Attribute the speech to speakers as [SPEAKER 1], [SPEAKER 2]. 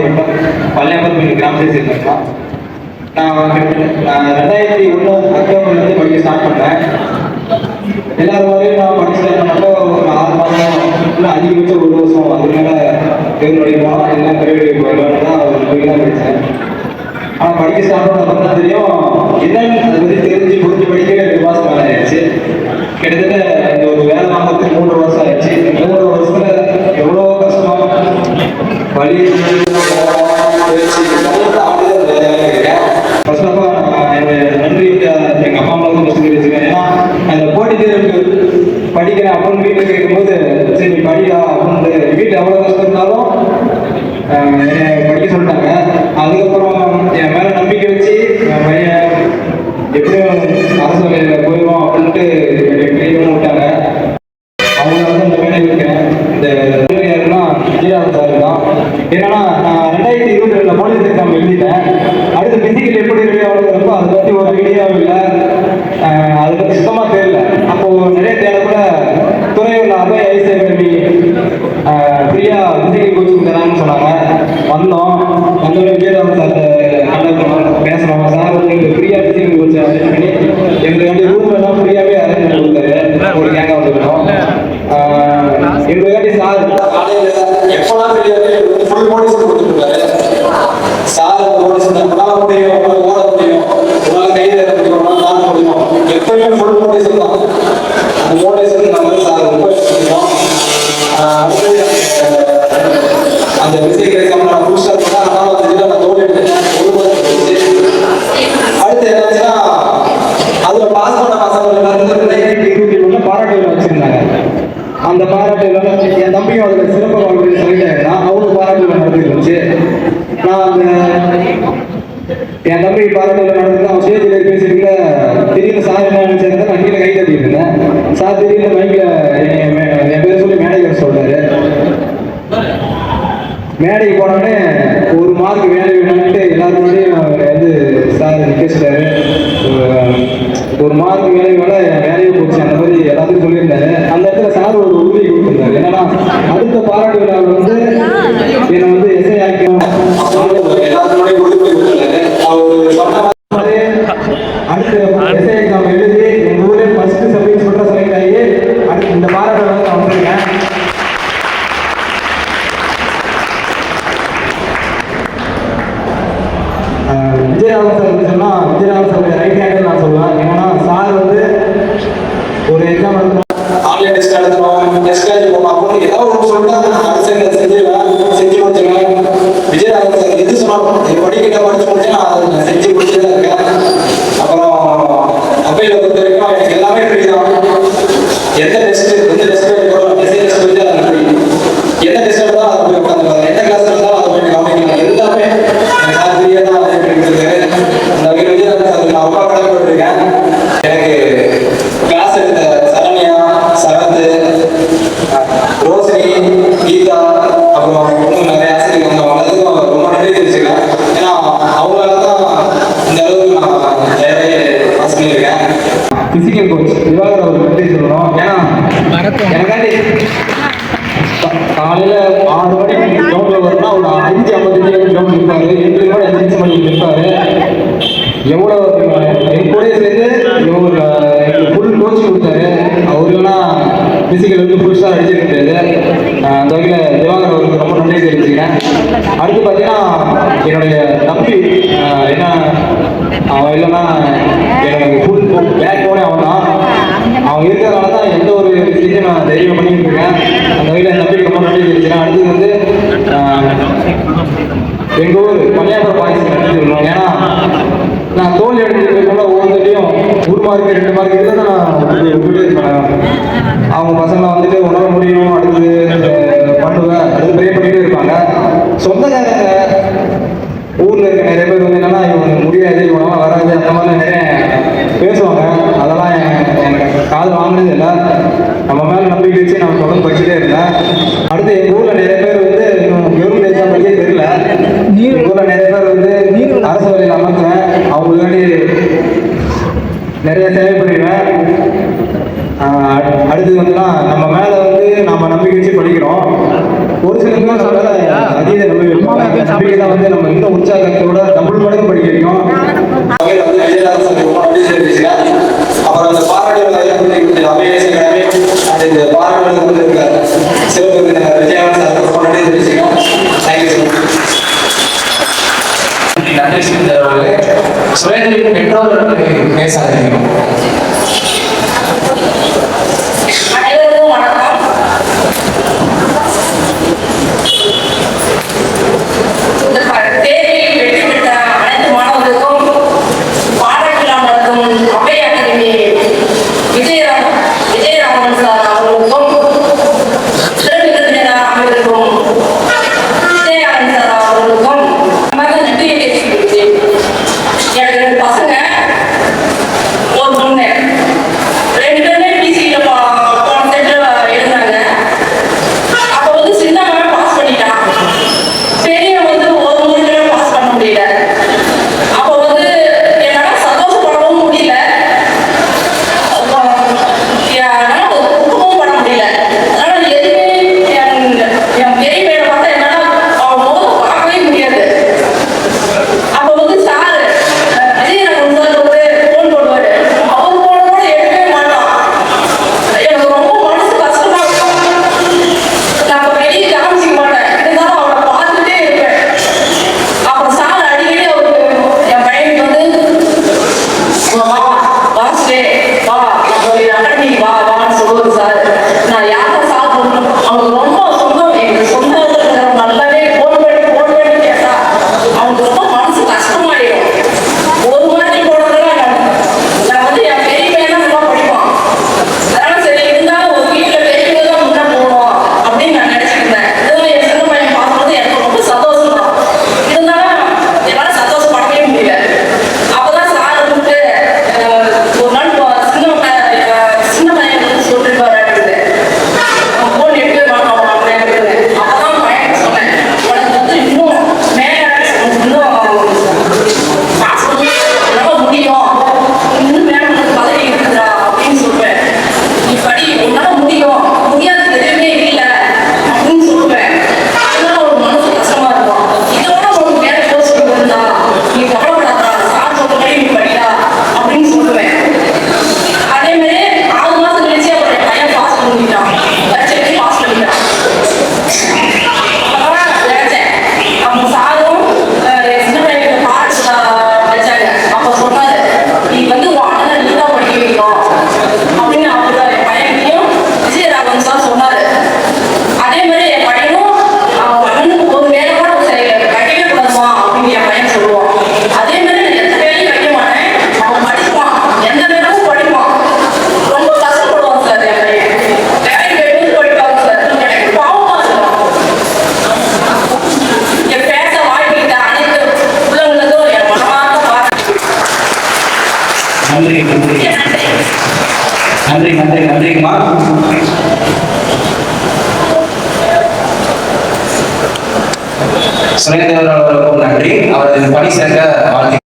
[SPEAKER 1] வட்டம் என்ற கிராமத்தை சேர்ந்தேன் நான் ரெண்டாயிரத்தி ஒன்று அக்டோபர்லேருந்து படிக்க ஸ்டார்ட் பண்ணேன் எல்லாரும் வரையும் நான் படிச்சது மட்டும் ஒரு ஆறு மாதம் இல்லை அதிகபட்சம் ஒரு வருஷம். அதுக்கு மேலே தேர்வுடைய போகலாம் எல்லாம் பிரைவேட் போயிடலாம் தான் ஒரு போய் படித்தேன் ஆனால் படிக்க ஸ்டார்ட் பண்ண தெரியும் என்னன்னு அதை பற்றி தெரிஞ்சு புரிஞ்சு படிக்க ரெண்டு மாதம் மேலே ஆயிடுச்சு. கிட்டத்தட்ட இந்த ஒரு வேலை வாங்கிறதுக்கு மூன்று வருஷம் ஆயிடுச்சு. மூன்று வருஷத்தில் எவ்வளோ கஷ்டம். வழி படிக்கிறேன் அப்படின்னு வீட்டில் கேட்கும்போது சரி படியா படிடா அப்படின்னு வீட்டில் எவ்வளோ கஷ்டம் இருந்தாலும் ஆஹ், என்னை படிக்க சொல்லிட்டாங்க அதுக்கப்புறம் என் மேலே நம்பிக்கை வச்சு என் பையன் எப்படியும் அரசு வேலையில் போயிடுவோம் அப்படின்ட்டு என்னை கையும் விட்டாங்க அவங்க வந்து இந்த வேலையில் இருக்கேன் இந்த வேலை யாருன்னா விஜயராஜ் சார் தான் என்னன்னா நான் ரெண்டாயிரத்தி இருபத்தி ரெண்டுல போலீஸ் எக்ஸாம் எழுதிட்டேன் அடுத்து பிசிக்கல் எப்படி ரெடி ஆகுறதுக்கோ அதை பற்றி ஒரு ஐடியாவும் இல்லை ஆஹ் அதை பற்றி சுத்தமாக தெரியல அப்போ நிறைய தேடக்கூட துறையூரில் அபய் ஐசி அகாடமி ஃப்ரீயாக பிசிக்கல் கோச்சிங் தராங்கன்னு சொன்னாங்க. வந்தோம். வந்தோடனே விஜயராஜ் சார் பேசுகிறோம் சார் வந்து எங்களுக்கு ஃப்ரீயாக பிசிக்கல் கோச் அரேஞ்ச் பண்ணி எங்களுக்கு ரூம் எல்லாம் ஃப்ரீயாகவே அரேஞ்ச் பண்ணி கொடுத்தாரு. ஒரு கேங்காக வந்துருக்கோம் எங்களுக்காண்டி சார் காலையில் எப்போலாம் தெரியாது ஃபுல் மோட்டிவேஷன் கொடுத்துருக்காரு சார் உங்களால் ஓட முடியும். என் அதில் சிறப்பு வாழ்க்கை சொல்லிட்டாருன்னா அவனுக்கு பாராட்டுகள் நடந்துட்டு இருந்துச்சு. நான் அந்த என் தம்பி பாராட்டுகள் விழா நடந்து அவன் ஸ்டேஜில் பேசிட்டு திடீர்னு சார் என்ன நினைச்சாருன்னா நான் கீழே கை தட்டிட்டு இருந்தேன். சார் திடீர்னு மைக்கில் என் பேர் சொல்லி மேனேஜர் சொல்றாரு. மேடைக்கு போனோடனே ஒரு மார்க் வேலை வேணும்ட்டு எல்லாரும் அவர் வந்து சார் நிற்கிறாரு ஒரு மார்க் வேலை மேலே என் வேலையை போச்சு அந்த மாதிரி எல்லாத்தையும் சொல்லியிருந்தாரு. அந்த இடத்துல சார் ஒரு உறுதி கொடுத்துருந்தாரு. என்னன்னா பாராட்டு விழாவில் வந்து என்னை வந்து எஸ்ஐ ஆக்கணும் எல்லாத்துடைய உறுதி கொடுத்திருந்தாரு அவர் சொன்ன மாதிரி அடுத்த எஸ்ஐ எக்ஸாம் எழுதி எங்கள் ஊரே ஃபர்ஸ்ட் சப் இன்ஸ்பெக்டர் செலக்ட் ஆகி அடுத்து இந்த பாராட்டு விழாவில் நான் வந்திருக்கேன் ஆஹ் விஜயராமன் சார் வந்து சொன்னா விஜயராமன் சார் ரைட் ஹேண்டில் நான் சொல்லுவேன் ஏன்னா சார் வந்து ஒரு எக்ஸாம் எழுதணும் ஆன்லைன் டெஸ்ட் எழுதணும் டெஸ்ட் எழுதி போகணும் அப்படின்னு ஏதாவது ஒன்று சொல்லிட்டு நான் அரசியல் செஞ்சிருவேன் செஞ்சு முடிச்சிருவேன் விஜயராமன் எது சொன்னாலும் நீ படிக்கிட்ட படிச்சு முடிச்சு நான் அதை நான் செஞ்சு முடிச்சுட்டு தான் இருக்கேன். அப்புறம் அப்பையில பொறுத்த வரைக்கும் எனக்கு எல்லாமே ஃப்ரீ எந்த டெஸ்ட் எந்த டெஸ்ட் எடுக்கிறோம் எஸ்ஐ டெஸ்ட் வந்து எந்த டெஸ்ட் எடுத்தாலும் அதை போய் உட்காந்து எந்த கிளாஸ் எடுத்தாலும் அதை போய் எல்லாமே எனக்கு சார் தான் அந்த வகையில் நான் ரொம்ப கடமைப்பட்டிருக்கேன் எனக்கு கிளாஸ் எடுத்த சரண்யா சரத் ரோஷினி கீதா அப்புறம் இன்னும் நிறைய ஆசிரியர் வந்தவங்க எல்லாத்துக்கும் ரொம்ப நன்றி தெரிவிச்சுக்கிறேன் ஏன்னா அவங்களால தான் இந்த அளவுக்கு நான் நிறைய பாஸ் பண்ணியிருக்கேன் பிசிக்கல் கோச் திவாகர் அவருக்கு நன்றி சொல்லணும். ஏன்னா எனக்காண்டி கா- காலையில ஆறு மணிக்கு கிரௌண்ட்ல வரணும்னா ஒரு அஞ்சு ஐம்பத்தஞ்சு கிரௌண்ட் நிற்பாரு எட்டு கூட அஞ்சு மணிக்கு நிற்பாரு எவ்வளோ என் கூட சேர்ந்து ஒரு எங்களுக்கு ஃபுல் கோச் கொடுத்தாரு. அவருலாம் பிசிக்கல் வந்து புதுசாக ஸ்டார் அந்த வகையில் திவாகர் அவருக்கு ரொம்ப நன்றி தெரிவிச்சுக்கிறேன். அடுத்து பார்த்தீங்கன்னா என்னுடைய தம்பி என்ன அவன் இல்லைன்னா எனக்கு ஃபுல் பேக் அவன் தான். அவன் இருக்கிறதுனால தான் எந்த ஒரு விஷயத்தையும் நான் தைரியம் பண்ணிட்டு இருக்கேன். அந்த வகையில் நம்பிக்கை ரொம்ப நன்றி தெரிவிக்கிறேன் அடுத்தது வந்து எங்கள் ஊர் பள்ளியாபுரம் பாய்ஸ் நன்றி சொல்லணும் ஏன்னா நான் தோல் எடுத்துக்கிட்டு ஒவ்வொருத்தையும் ஒரு மார்க் ரெண்டு மார்க் இதில் தான் நான் விட்டு- அவங்க பசங்களை வந்துட்டு உணர முடியும் அடுத்தது பண்ணுவேன். அடுத்து ப்ரே பண்ணிட்டே இருப்பாங்க. சொந்தக்காரங்க ஊர்ல இருக்க நிறைய முடியாது உணவாக வராது அந்த மாதிரி நிறைய பேசுவாங்க. அதெல்லாம் எனக்கு காது வாங்கினது இல்லை. நம்ம மேலே நம்பிக்கை வச்சு நான் தொடர்ந்து படிச்சுட்டே இருந்தேன் அடுத்து எங்கள் ஊரில் நிறைய பேர் வந்து இன்னும் கவர்மெண்ட் எக்ஸாம் தெரியல. எங்கள் ஊரில் நிறைய பேர் வந்து அரசு வழியில் அமர்த்துவேன் அவங்க வேண்டி நிறைய சேவை பண்ணிடுவேன். அடுத்தது வந்துலாம் நம்ம மேலே வந்து நம்ம நம்பிக்கை வச்சு படிக்கிறோம்.
[SPEAKER 2] ஒரு சில பேர் சொல்கிறது அதே நம்ம வந்து நம்ம இந்த உற்சாகத்தோட டபுள் மடங்கு படிக்க
[SPEAKER 1] நன்றிக்குமா சுரேந்திரன் அவர்களுக்கும் நன்றி. அவரது பணி சேர்க்க வாழ்த்து